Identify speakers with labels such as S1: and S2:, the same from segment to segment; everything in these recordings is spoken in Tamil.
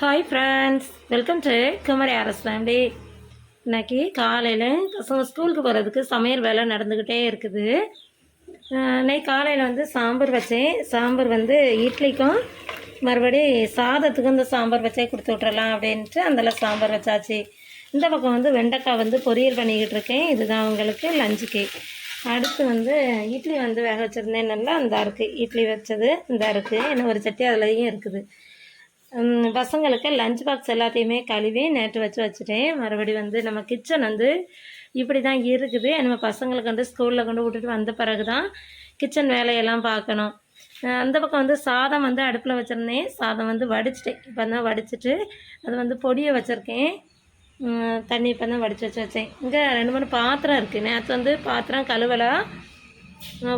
S1: Hi friends welcome to Kumari Arasu family இன்னைக்கு காலையில் பசங்க ஸ்கூலுக்கு போகிறதுக்கு சமையல் வேலை நடந்துக்கிட்டே இருக்குது. இன்னைக்கு காலையில் வந்து சாம்பார் வச்சேன். சாம்பார் வந்து இட்லிக்கும் மறுபடி சாதத்துக்கும் இந்த சாம்பார் வச்சே கொடுத்து விட்றலாம் அப்படின்ட்டு அந்தளவு சாம்பார் வச்சாச்சு. இந்த பக்கம் வந்து வெண்டைக்காய் வந்து பொரியல் பண்ணிக்கிட்டு இருக்கேன். இதுதான் உங்களுக்கு லஞ்சுக்கு அடுத்து வந்து இட்லி வந்து வேக வச்சுருந்தேன். நல்லா இந்தா இருக்குது இட்லி வச்சது இந்த இருக்குது இன்னும் ஒரு சட்டி அதுலேயும் இருக்குது. பசங்களுக்கு லஞ்ச் பாக்ஸ் எல்லாத்தையுமே கழுவி நேற்று வச்சு வச்சுட்டேன். மறுபடி வந்து நம்ம கிச்சன் வந்து இப்படி தான் இருக்குது. நம்ம பசங்களுக்கு வந்து ஸ்கூலில் கொண்டு விட்டுட்டு வந்த பிறகு தான் கிச்சன் வேலையெல்லாம் பார்க்கணும். அந்த பக்கம் வந்து சாதம் வந்து அடுப்பில் வச்சுருந்தேன். சாதம் வந்து வடிச்சிட்டேன். இப்போ தான் வடிச்சிட்டு அது வந்து பொடியை வச்சுருக்கேன். தண்ணி இப்போ தான் வடித்து வச்சு வச்சேன். இங்கே ரெண்டு மூணு பாத்திரம் இருக்குது நேற்று வந்து பாத்திரம் கழுவலாம்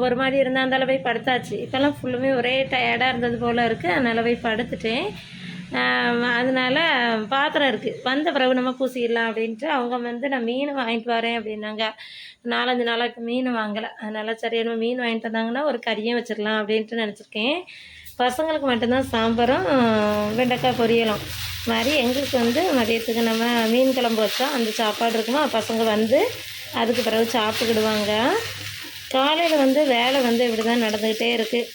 S1: ஒரு மாதிரி இருந்தால் அந்த போய் படுத்தாச்சு. இப்போல்லாம் ஃபுல்லுமே ஒரே டயர்டாக இருந்தது போல் இருக்குது அதனால் போய் படுத்துட்டேன். அதனால பாத்திரம் இருக்குது வந்த பிறகு நம்ம பூசிடலாம் அப்படின்ட்டு அவங்க வந்து நான் மீன் வாங்கிட்டு வரேன் அப்படின்னாங்க. நாலஞ்சு நாளாக இப்போ மீன் வாங்கலை. அதனால் சரி நம்ம மீன் வாங்கிட்டு வந்தாங்கன்னா ஒரு கறியும் வச்சிடலாம் அப்படின்ட்டு நினச்சிருக்கேன். பசங்களுக்கு மட்டும்தான் சாம்பாரும் வெண்டைக்காய் பொரியலும். மாதிரி எங்களுக்கு வந்து மதியத்துக்கு நம்ம மீன் குழம்பு வச்சோம் அந்த சாப்பாடு இருக்குமா? பசங்க வந்து அதுக்கு பிறகு சாப்பிட்டுக்கிடுவாங்க. காலையில் வந்து வேலை வந்து இப்படி தான் நடந்துக்கிட்டே இருக்குது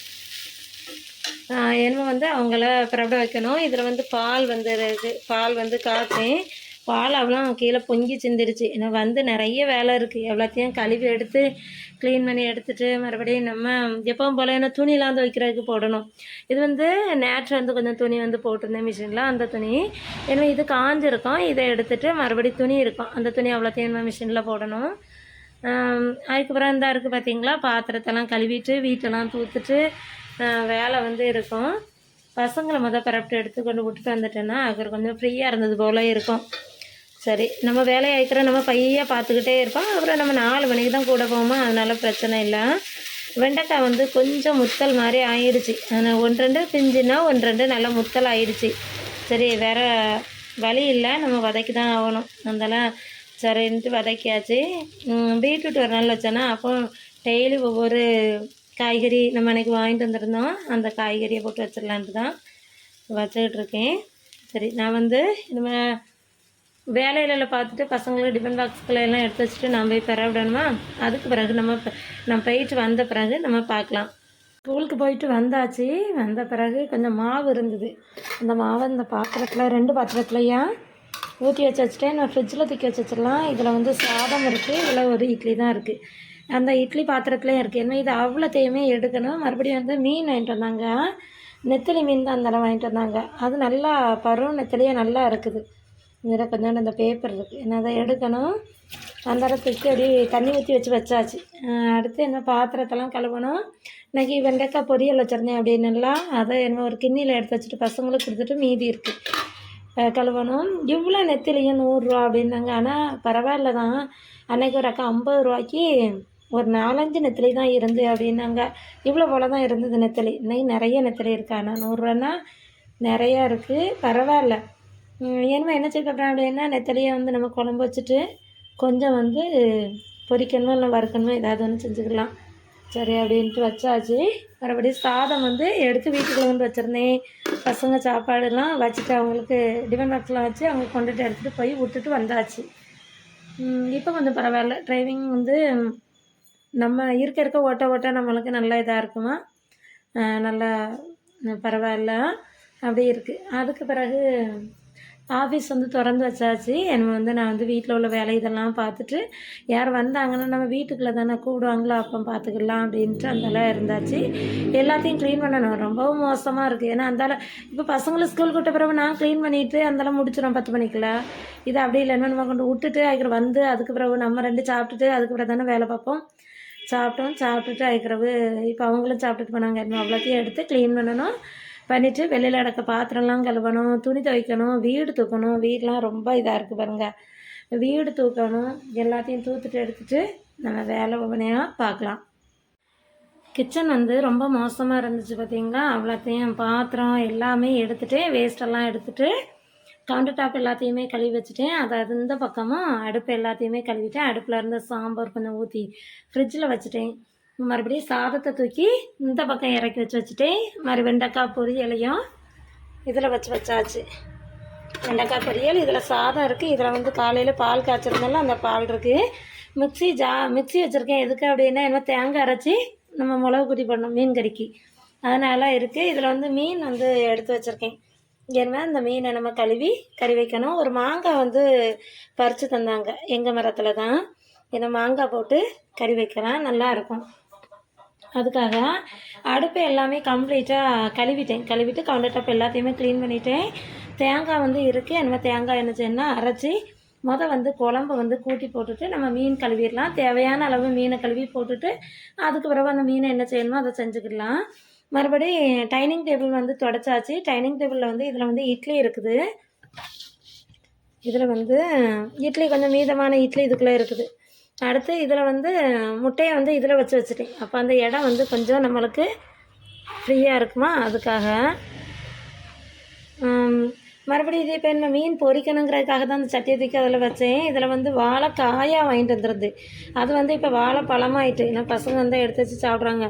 S1: என்னமோ வந்து அவங்கள பிரபட வைக்கணும். இதில் வந்து பால் வந்து பால் வந்து காய்ச்சேன் பால் அவ்வளோ கீழே பொங்கி சிந்திருச்சு. ஏன்னா வந்து நிறைய வேலை இருக்குது எல்லாத்தையும் கழுவி எடுத்து க்ளீன் பண்ணி எடுத்துகிட்டு மறுபடியும் நம்ம எப்பவும் போல் என்ன துணிலாம் துவைக்கிறதுக்கு போடணும். இது வந்து நேற்று வந்து கொஞ்சம் துணி வந்து போட்டிருந்தேன் மிஷினில். அந்த துணி ஏன்னா இது காஞ்சிருக்கும். இதை எடுத்துகிட்டு மறுபடியும் துணி இருக்கும். அந்த துணி அவ்வளோத்தையும் நம்ம மிஷினில் போடணும். அதுக்கப்புறம் இந்த இருக்குது பார்த்தீங்களா பாத்திரத்தெல்லாம் கழுவிட்டு வீட்டெல்லாம் தூத்துட்டு வேலை வந்து இருக்கும். பசங்களை மொதல் பரப்பிட்டு எடுத்து கொண்டு விட்டுட்டு வந்துட்டேன்னா அது கொஞ்சம் ஃப்ரீயாக இருந்தது போல இருக்கும். சரி நம்ம வேலையை நம்ம பையாக பார்த்துக்கிட்டே இருப்போம். அப்புறம் நம்ம நாலு மணிக்கு தான் கூட போவோமா? அதனால் பிரச்சனை இல்லை. வெண்டைக்காய் வந்து கொஞ்சம் முத்தல் மாதிரி ஆயிடுச்சு ஆனால் ஒன்று ரெண்டு பிஞ்சுன்னா ஒன்று ரெண்டு நல்லா முத்தல் ஆயிடுச்சு சரி வேற வழி இல்லை. நம்ம வதக்கி தான் ஆகணும். அதெல்லாம் சரின்ட்டு வதக்கியாச்சு. பீட்ரூட் ஒரு நாள் வச்சேன்னா அப்போ டெய்லி ஒவ்வொரு காய்கறி நம்ம அன்னைக்கு வாங்கிட்டு வந்திருந்தோம். அந்த காய்கறியை போட்டு வச்சிடலான்ட்டு தான் வச்சுக்கிட்டு இருக்கேன். சரி நான் வந்து நம்ம வேலையில பார்த்துட்டு பசங்களுக்கு டிஃபன் பாக்ஸ்களை எல்லாம் எடுத்து வச்சுட்டு நான் போய் பெற விடணுமா? அதுக்கு பிறகு நம்ம நம்ம போயிட்டு வந்த பிறகு நம்ம பார்க்கலாம். ஸ்கூலுக்கு போயிட்டு வந்தாச்சு. வந்த பிறகு கொஞ்சம் மாவு இருந்தது. அந்த மாவை இந்த பாத்திரத்தில் ரெண்டு பாத்திரத்துலையா ஊற்றி வச்சு வச்சுட்டேன். நான் ஃப்ரிட்ஜில் தூக்கி வச்சு வச்சிடலாம். இதில் வந்து சாதம் இருக்குது இதில் ஒரு இட்லி தான் இருக்குது அந்த இட்லி பாத்திரத்துலேயும் இருக்குது என்ன இது அவ்வளோத்தையுமே எடுக்கணும். மறுபடியும் வந்து மீன் வாங்கிட்டு வந்தாங்க. நெத்திலி மீன் தான் அந்த வாங்கிட்டு வந்தாங்க. அது நல்லா பருவம் நெத்திலியே நல்லா இருக்குது. இதில் கொஞ்சோண்டு அந்த பேப்பர் இருக்குது என்ன அதை எடுக்கணும். அந்த இடத்துக்கு அப்படியே தண்ணி ஊற்றி வச்சு வச்சாச்சு. அடுத்து என்ன பாத்திரத்தெல்லாம் கழுவணும். இன்னைக்கு வெண்டைக்காய் பொரியல் வச்சுருந்தேன் அப்படின்னுலாம் அதை என்ன ஒரு கிண்ணியில் எடுத்து வச்சுட்டு பசங்களுக்கு கொடுத்துட்டு மீதி இருக்குது கழுவணும். இவ்வளோ நெத்திலையும் நூறுரூவா அப்படின்னாங்க. ஆனால் பரவாயில்ல தான் அன்னைக்கு ஒரு அக்கா ஐம்பது ரூபாய்க்கு ஒரு நாலஞ்சு நெத்திலி தான் இருந்து அப்படின்னாங்க. இவ்வளோ போல தான் இருந்தது நெத்திலி. இன்னைக்கு நிறைய நெத்திலி இருக்கு. ஆனால் நிறையா இருக்குது பரவாயில்ல. ஏன்னா என்ன செய்ய அப்படின்னா நெத்தலியை வந்து நம்ம குழம்பு வச்சுட்டு கொஞ்சம் வந்து பொரிக்கணும் இல்லை வறுக்கணும் ஏதாவது ஒன்று செஞ்சுக்கலாம். சரி அப்படின்ட்டு வச்சாச்சு. மறுபடியும் சாதம் வந்து எடுத்து வீட்டுக்குள்ள கொண்டு வச்சுருந்தேன். பசங்க சாப்பாடுலாம் வச்சுட்டு அவங்களுக்கு டிஃபன் பாக்ஸ்லாம் வச்சு அவங்க கொண்டுட்டு எடுத்துகிட்டு போய் விட்டுட்டு வந்தாச்சு. இப்போ கொஞ்சம் பரவாயில்ல. டிரைவிங் வந்து நம்ம இருக்க இருக்க ஓட்ட ஓட்ட நம்மளுக்கு நல்ல இதாக இருக்குமா? நல்லா பரவாயில்ல. அப்படி இருக்குது அதுக்கு பிறகு ஆஃபீஸ் வந்து திறந்து வச்சாச்சு. என்னை வந்து நான் வந்து வீட்டில் உள்ள வேலை இதெல்லாம் பார்த்துட்டு யார் வந்தாங்கன்னா நம்ம வீட்டுக்குள்ளே தானே கூடுவாங்களோ அப்போ பார்த்துக்கலாம் அப்படின்ட்டு அந்தளவு இருந்தாச்சு. எல்லாத்தையும் க்ளீன் பண்ணணும். ரொம்பவும் மோசமாக இருக்குது ஏன்னா அந்தால இப்போ பசங்களை ஸ்கூல் கூட்ட பிறகு நான் க்ளீன் பண்ணிவிட்டு அந்தளவு முடிச்சிடும் பத்து மணிக்கெல்லாம் இது அப்படி இல்லைன்னா நம்ம கொண்டு விட்டுட்டு அதுக்கு வந்து அதுக்கு பிறகு நம்ம ரெண்டு சாப்பிட்டுட்டு அதுக்கு பிறகு தானே வேலை பார்ப்போம். சாப்பிட்டோம் சாப்பிட்டுட்டு அதுக்கிறவு இப்போ அவங்களும் சாப்பிட்டுட்டு போனாங்க. இன்னும் அவ்வளோத்தையும் எடுத்து க்ளீன் பண்ணணும். பண்ணிவிட்டு வெளியில் அடக்க பாத்திரம்லாம் கழுவணும் துணி துவைக்கணும் வீடு தூக்கணும். வீடெலாம் ரொம்ப இதாக இருக்குது பாருங்கள் வீடு தூக்கணும். எல்லாத்தையும் தூத்துட்டு எடுத்துகிட்டு நம்ம வேலை ஒவ்வொன்றையாக பார்க்கலாம். கிச்சன் வந்து ரொம்ப மோசமாக இருந்துச்சு பார்த்தீங்களா அவ்வளோத்தையும் பாத்திரம் எல்லாமே எடுத்துகிட்டு வேஸ்டெல்லாம் எடுத்துகிட்டு கவுண்டர் டாப் எல்லாத்தையுமே கழுவி வச்சுட்டேன். அதாவது இந்த பக்கமும் அடுப்பு எல்லாத்தையுமே கழுவிட்டேன் அடுப்பில் இருந்த சாம்பார் கொஞ்சம் ஊற்றி ஃப்ரிட்ஜில் வச்சுட்டேன். மறுபடியும் சாதத்தை தூக்கி இந்த பக்கம் இறக்கி வச்சு வச்சுட்டேன். மறு வெண்டைக்காய் பொரியலையும் இதில் வச்சு வச்சாச்சு. வெண்டைக்காய் பொரியல் இதில் சாதம் இருக்குது இதில் வந்து காலையில் பால் காய்ச்சிருந்தாலும் அந்த பால் இருக்குது மிக்ஸி ஜா மிக்ஸி வச்சுருக்கேன். எதுக்கு அப்படின்னா என்ன தேங்காய் அரைச்சி நம்ம மிளகு குட்டி பண்ணணும் மீன் கறிக்கு. அதனால இருக்குது இதில் வந்து மீன் வந்து எடுத்து வச்சுருக்கேன். ஏன்னா இந்த மீனை நம்ம கழுவி கறி வைக்கணும். ஒரு மாங்காய் வந்து பறித்து தந்தாங்க. எங்கள் மரத்தில் தான். இதை மாங்காய் போட்டு கறி வைக்கிறேன் நல்லா இருக்கும். அதுக்காக அடுப்பு எல்லாமே கம்ப்ளீட்டாக கழுவிட்டேன். கழுவிட்டு கவுண்டர் டாப் எல்லாத்தையுமே க்ளீன் பண்ணிட்டேன். தேங்காய் வந்து இருக்குது என்ன தேங்காய் என்ன செய்யணும்னா அரைச்சி மொதல் வந்து குழம்பு வந்து கூட்டி போட்டுட்டு நம்ம மீன் கழுவிடலாம். தேவையான அளவு மீனை கழுவி போட்டுட்டு அதுக்கு பிறகு அந்த மீனை என்ன செய்யணுமோ அதை செஞ்சுக்கிடலாம். மறுபடி டைனிங் டேபிள் வந்து தொடச்சாச்சு. டைனிங் டேபிளில் வந்து இதில் வந்து இட்லி இருக்குது. இதில் வந்து இட்லி கொஞ்சம் மீதமான இட்லி இதுக்குள்ளே இருக்குது. அடுத்து இதில் வந்து முட்டையை வந்து இதில் வச்சு வச்சுட்டேன். அப்போ அந்த இடம் வந்து கொஞ்சம் நம்மளுக்கு ஃப்ரீயாக இருக்குமா? அதுக்காக. மறுபடியும் இதே இப்போ என்ன? மீன் பொரிக்கணுங்கிறதுக்காக தான் அந்த சட்டியை தூக்கி அதில் வச்சேன். இதில் வந்து வாழைக்காயாக வாங்கிட்டு வந்துடுது அது வந்து இப்போ வாழை பழமாயிட்டு ஏன்னா பசங்க வந்து எடுத்து வச்சு சாப்பிட்றாங்க.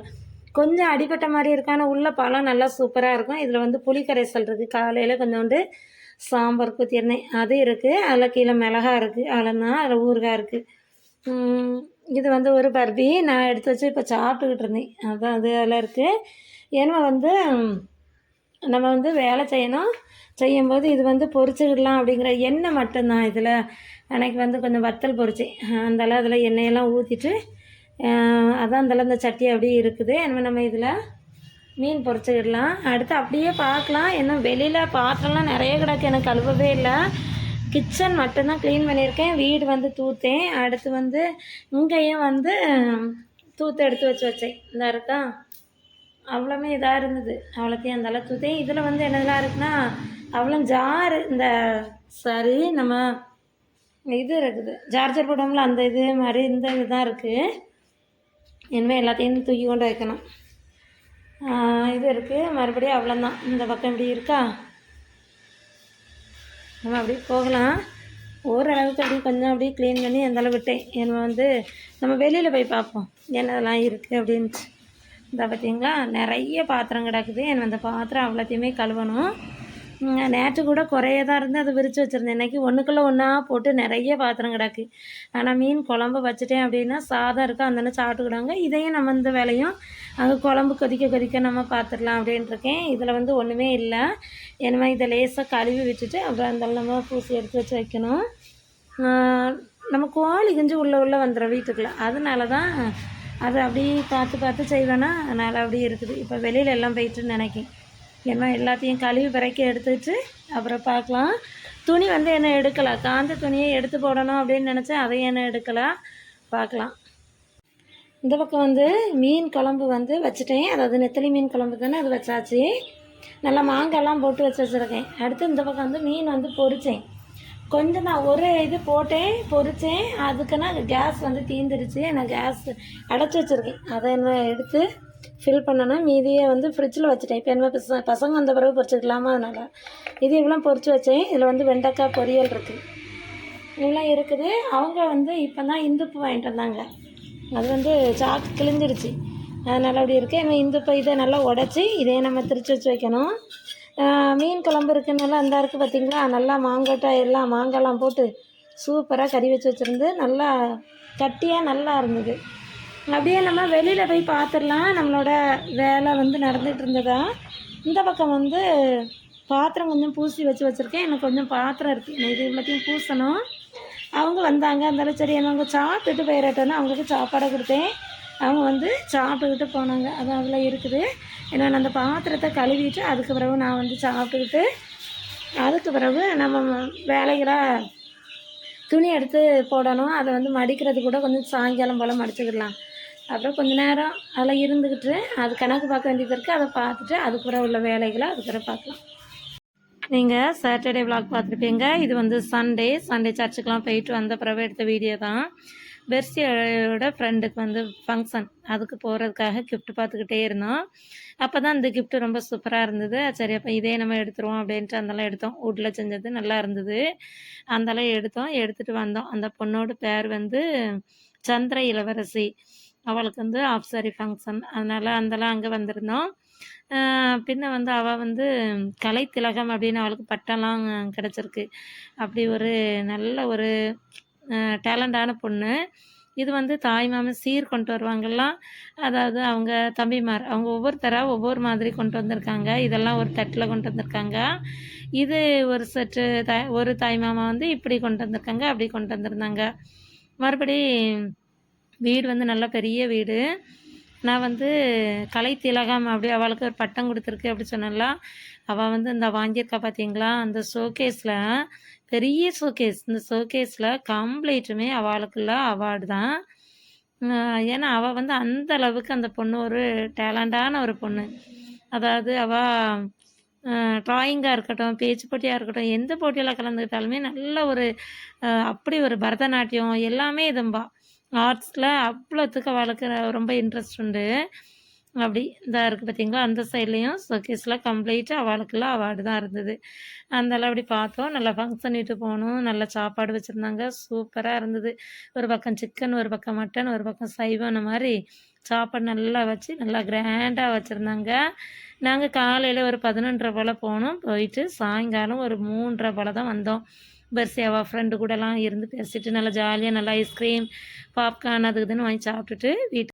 S1: கொஞ்சம் அடிபட்ட மாதிரி இருக்கு. ஆனால் உள்ள பழம் நல்லா சூப்பராக இருக்கும். இதில் வந்து புளி கரைசல் இருக்குது காலையில் கொஞ்சோண்டு சாம்பார் குத்திருந்தேன் அது இருக்குது அதில் கீழே மிளகா இருக்குது அவ்வளோதான் அதில் ஊறுகாய் இருக்குது இது வந்து ஒரு பர்பி நான் எடுத்து வச்சு இப்போ சாப்பிட்டுக்கிட்டு இருந்தேன். அதுதான் அது அதில் இருக்குது ஏன்னா வந்து நம்ம வந்து வேலை செய்யணும். செய்யும்போது இது வந்து பொறிச்சிக்கிடலாம் அப்படிங்கிற எண்ணெய் மட்டும்தான். இதில் எனக்கு வந்து கொஞ்சம் வத்தல் பொரிச்சேன். அந்தளவு அதில் எண்ணெயெல்லாம் ஊற்றிட்டு அதான் அந்தளவு இந்த சட்டி அப்படியே இருக்குது. என்ன நம்ம இதில் மீன் பொறிச்சிக்கிடலாம். அடுத்து அப்படியே பார்க்கலாம். இன்னும் வெளியில் பாத்திரம்லாம் நிறைய கிடக்கு. எனக்கு கழுவவே இல்லை. கிச்சன் மட்டும்தான் க்ளீன் பண்ணியிருக்கேன். வீடு வந்து தூத்தேன். அடுத்து வந்து இங்கேயும் வந்து தூத்து எடுத்து வச்சு வச்சேன். இந்த இருக்கா? அவ்வளோமே இதாக இருந்தது. அவ்வளோத்தையும் அந்தளவு தூத்தேன். இதில் வந்து என்னதெல்லாம் இருக்குன்னா அவ்வளோ ஜாரு இந்த சரி நம்ம இது இருக்குது. சார்ஜர் போட்டோம்ல அந்த இது மாதிரி இந்த இதுதான் இருக்குது இனிமேல் எல்லாத்தையும் தூக்கி கொண்டு வைக்கணும். இது இருக்குது மறுபடியும் அவ்வளோதான் இந்த பக்கம் இப்படி இருக்கா? நம்ம அப்படியே போகலாம். ஓரளவுக்கு அப்படியே கொஞ்சம் அப்படியே க்ளீன் பண்ணி அந்தளவு விட்டேன். ஏன்னா வந்து நம்ம வெளியில் போய் பார்ப்போம். என்னதெல்லாம் இருக்குது அப்படின்ட்டு. இந்த பார்த்திங்களா நிறைய பாத்திரம் கிடக்குது. எனக்கு அந்த பாத்திரம் அவ்வளோத்தையுமே கழுவணும். நேற்று கூட குறைய தான் இருந்து அதை விரித்து வச்சுருந்தேன். இன்றைக்கி ஒன்றுக்குள்ளே ஒன்றா போட்டு நிறைய பாத்திரம் கிடக்கு. ஆனால் மீன் குழம்பு வச்சுட்டேன் அப்படின்னா சாதம் இருக்கா அந்த சாப்பிட்டுக்கிடாங்க இதையும் நம்ம இந்த வேலையும் அங்கே குழம்பு கொதிக்க கொதிக்க நம்ம பார்த்துடலாம் அப்படின்ட்டுருக்கேன் இதில் வந்து ஒன்றுமே இல்லை. என்னமா இதை லேசாக கழுவி விட்டுட்டு அப்புறம் அந்த நம்ம பூசி எடுத்து வச்சு வைக்கணும். நம்ம கோழி குஞ்சு உள்ளே உள்ளே வந்துடும் வீட்டுக்குள்ளே. அதனால தான் அது அப்படியே பார்த்து பார்த்து செய்வேன்னா அதனால் அப்படியே இருக்குது. இப்போ வெளியில எல்லாம் போயிட்டுன்னு நினைக்கேன். ஏன்னா எல்லாத்தையும் கழுவி பிறக்கி எடுத்துட்டு அப்புறம் பார்க்கலாம். துணி வந்து என்ன எடுக்கலாம் காந்த துணியை எடுத்து போடணும் அப்படின்னு நினச்சேன். அதையும் என்ன எடுக்கலாம் பார்க்கலாம். இந்த பக்கம் வந்து மீன் குழம்பு வந்து வச்சுட்டேன். அதாவது நெத்தலி மீன் குழம்பு தானே அது வச்சாச்சு. நல்லா மாங்காய்லாம் போட்டு வச்சு வச்சுருக்கேன் அடுத்து இந்த பக்கம் வந்து மீன் வந்து பொறிச்சேன் கொஞ்சம் நான் ஒரு இது போட்டேன் பொறிச்சேன் அதுக்குன்னா கேஸ் வந்து தீந்துருச்சு. நான் கேஸ் அடைச்சி வச்சுருக்கேன். அதை என்ன எடுத்து ஃபில் பண்ணணும் மீதியை வந்து ஃப்ரிட்ஜில் வச்சுட்டேன். இப்போ என்ன பசங்க பசங்க வந்த பிறகு பொறிச்சிக்கலாமா அதனால். இது இவ்வளோ பொறிச்சு வச்சேன். இதில் வந்து வெண்டைக்காய் பொரியல் இருக்குது இவ்வளோ இருக்குது. அவங்க வந்து இப்போ தான் இந்துப்பு வாங்கிட்டு வந்தாங்க. அது வந்து சாக்கு கிழிஞ்சிருச்சு. அதனால் அப்படி இருக்குது ஏன்னா இந்துப்பு இதை நல்லா உடச்சி இதே நம்ம திரிச்சு வச்சு வைக்கணும். மீன் குழம்பு இருக்குன்னால அந்த இருக்குது பார்த்திங்களா நல்லா மாங்காட்டாய் எல்லாம் மாங்காய்லாம் போட்டு சூப்பராக கறி வச்சு வச்சுருந்து நல்லா கட்டியாக நல்லா இருந்தது. அப்படியே நம்ம வெளியில் போய் பார்த்துடலாம் நம்மளோட வேலை வந்து நடந்துகிட்டு இருந்ததா? இந்த பக்கம் வந்து பாத்திரம் கொஞ்சம் பூசி வச்சு வச்சுருக்கேன். எனக்கு கொஞ்சம் பாத்திரம் இருக்குது நான் இது எல்லாத்தையும் பூசணும். அவங்க வந்தாங்க. இருந்தாலும் சரி அவங்க சாப்பிட்டுட்டு போயிடட்டோன்னு அவங்களுக்கு சாப்பாடை கொடுத்தேன். அவங்க வந்து சாப்பிட்டுக்கிட்டு போனாங்க. அது அதில் இருக்குது. ஏன்னா அந்த பாத்திரத்தை கழுவிட்டு அதுக்கு பிறகு நான் வந்து சாப்பிட்டுக்கிட்டு அதுக்கு பிறகு நம்ம வேலைகளை துணி எடுத்து போடணும். அதை வந்து மடிக்கிறது கூட கொஞ்சம் சாயங்காலம் போல் மடிச்சுக்கிடலாம். அப்புறம் கொஞ்ச நேரம் அதில் இருந்துக்கிட்டு அது கணக்கு பார்க்க வேண்டியது இருக்குது அதை பார்த்துட்டு அதுக்கு உள்ள வேலைகளை அதுக்கப்புறம் பார்க்கலாம். நீங்கள் சாட்டர்டே விளாக் பார்த்துருப்பீங்க. இது வந்து சண்டே சண்டே சர்ச்சுக்கெலாம் போயிட்டு வந்த பிறகு எடுத்த வீடியோ தான். பெர்சியோட ஃப்ரெண்டுக்கு வந்து ஃபங்க்ஷன் அதுக்கு போகிறதுக்காக கிஃப்ட் பார்த்துக்கிட்டே இருந்தோம். அப்போ தான் இந்த கிஃப்ட்டு ரொம்ப சூப்பராக இருந்தது. சரி அப்போ இதே நம்ம எடுத்துருவோம் அப்படின்ட்டு அந்தெல்லாம் எடுத்தோம். வுட்டில் செஞ்சது நல்லா இருந்தது. அந்தெல்லாம் எடுத்தோம். எடுத்துகிட்டு வந்தோம். அந்த பொண்ணோட பேர் வந்து சந்திர இளவரசி. அவளுக்கு வந்து ஆஃப் சாரி ஃபங்க்ஷன் அதனால் அந்தலாம் அங்கே வந்திருந்தோம். பின்ன வந்து அவள் வந்து கலை திலகம் அப்படின்னு அவளுக்கு பட்டம்லாம் கிடச்சிருக்கு. அப்படி ஒரு நல்ல ஒரு டேலண்டான பொண்ணு. இது வந்து தாய் மாமன் சீர் கொண்டு வருவாங்கலாம் அதாவது அவங்க தம்பிமார் அவங்க ஒவ்வொருத்தராக ஒவ்வொரு மாதிரி கொண்டு வந்திருக்காங்க. இதெல்லாம் ஒரு தட்டில் கொண்டு வந்திருக்காங்க. இது ஒரு சற்று த ஒரு தாய் மாமா வந்து இப்படி கொண்டு வந்திருக்காங்க அப்படி கொண்டு வந்திருந்தாங்க. மறுபடி வீடு வந்து நல்ல பெரிய வீடு. நான் வந்து கலை திலகம் அப்படி அவளுக்கு ஒரு பட்டம் கொடுத்துருக்கு அப்படி சொன்னால அவள் வந்து இந்த வாங்கியிருக்கா பார்த்தீங்களா அந்த ஷோகேஸில் பெரிய ஷோகேஸ் இந்த ஷோகேஸில் கம்ப்ளீட்டுமே அவளுக்குள்ள அவார்டு தான். ஏன்னா அவள் வந்து அந்த அளவுக்கு அந்த பொண்ணு ஒரு டேலண்டான ஒரு பொண்ணு. அதாவது அவள் ட்ராயிங்காக இருக்கட்டும் பேச்சு போட்டியாக இருக்கட்டும் எந்த போட்டியில் கலந்துக்கிட்டாலுமே நல்ல ஒரு அப்படி ஒரு பரதநாட்டியம் எல்லாமே இதும்பா. ஆர்ட்ஸில் அவ்வளோத்துக்கு வளர்க்குற ரொம்ப இன்ட்ரெஸ்ட் உண்டு. அப்படி இதாக இருக்குது பார்த்தீங்களா அந்த சைட்லேயும் ஷோகேஸில் கம்ப்ளீட்டாக அவளுக்குள்ள அவார்டு தான் இருந்தது. அதனால் அப்படி பார்த்தோம். நல்லா ஃபங்க்ஷன் இட்டு போகணும். நல்லா சாப்பாடு வச்சுருந்தாங்க. சூப்பராக இருந்தது. ஒரு பக்கம் சிக்கன் ஒரு பக்கம் மட்டன் ஒரு பக்கம் சைவம் அந்த மாதிரி சாப்பாடு நல்லா வச்சு நல்லா கிராண்டாக வச்சுருந்தாங்க. நாங்கள் காலையில் ஒரு பதினொன்றரை போல் போனோம். போயிட்டு சாயங்காலம் ஒரு மூன்றரை போல் தான் வந்தோம். பர்சியாவா ஃப்ரெண்டு கூடலாம் இருந்து பேசிட்டு நல்லா ஜாலியாக நல்லா ஐஸ்கிரீம் பாப்கார்ன் அதுக்கு இதுன்னு வாங்கி சாப்பிட்டுட்டு வீட்டுக்கு